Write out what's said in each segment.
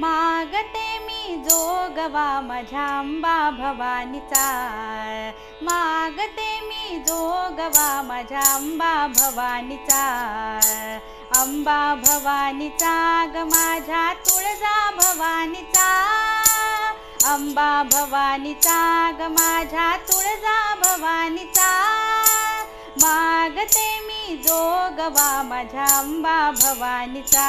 मागते मी जोगवा माझ्या अंबा भवानीचा. मागते मी जोगवा माझ्या अंबा भवानीचा. अंबा भवानीचा ग माझ्या तुळजा भवानीचा. अंबा भवानीचा ग माझ्या तुळजा भवानीचा. मागते मी जोगवा माझ्या अंबा भवानीचा.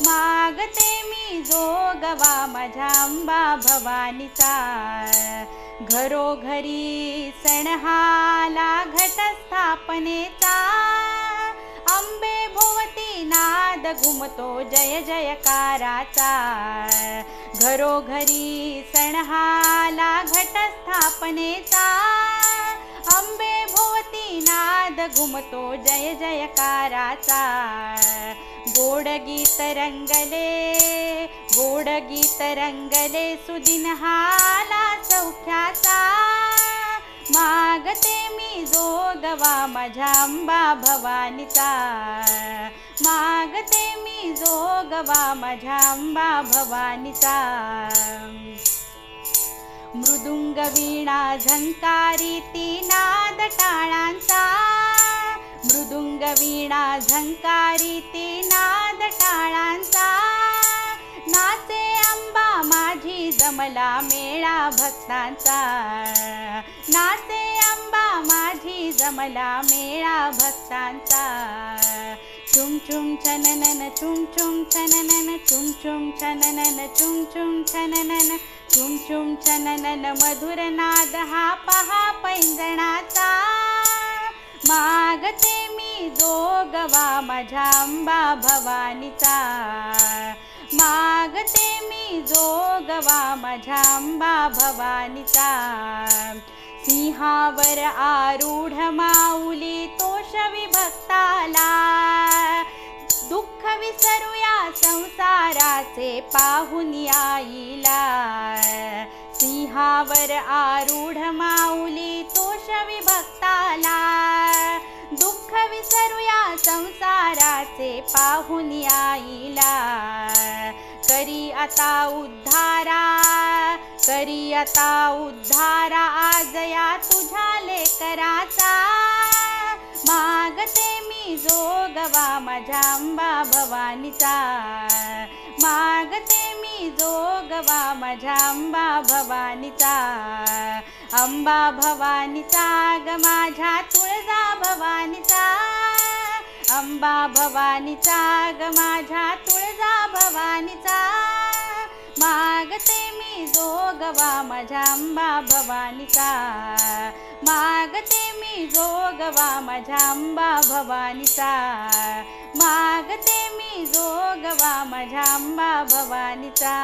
मागते मी जोगवा माझ्या अंबा भवानीचा. घरोघरी सण घट स्थापनेचा अंबे भोवती नाद घुमतो जय जयकाराचा. घरोघरी सण घट स्थापनेचा घुमतो जय जयकाराचा. गोड गीत रंगले गोड गीत रंगले सुदिन हाला सौख्याचा मागते मी जोगवा माझ्या अंबा भवानीचा. मागते मी जोगवा माझ्या अंबा भवानीचा. मृदुंग वीणा झंकारी ती नाद टाळांचा. मृदुंग वीणा झंकारी नाद टाळांचा. नाचे अंबा माझी जमला मेळा भक्तांचा. नाचे अंबा माझी जमला मेळा भक्तांचा. चुम चुम छननन चुम चुम छननन चुम चुम छननन चुम चुम छननन चुम चुम छननन मधुर नाद हा पहा पैंजणाचा. जोगवा माझ्या अंबा भवानीचा. मागते मी जोगवा माझ्या अंबा भवानीचा. सिंहावर आरूढ माऊली तोष विभक्ताला. दुःख विसरूया संसाराचे पाहून आईला. सिंहावर आरूढ माऊली तोष विभक्त पाहून आईला करी आता उद्धारा करी आता उद्धारा आज या तुझ्या लेकराचा. मागते मी जोगवा माझ्या अंबा भवानीचा. मागते मी जोगवा माझ्या अंबा भवानीचा. अंबा भवानीचा ग माझ्या तुळजा भवानीचा. अंबा भवानीचा ग माझ्या तुळजा भवानीचा. मागते मी जोगवा माझ्या अंबा भवानीचा. मागते मी जोगवा माझ्या अंबा भवानीचा. मागते मी जोगवा माझ्या अंबा भवानीचा.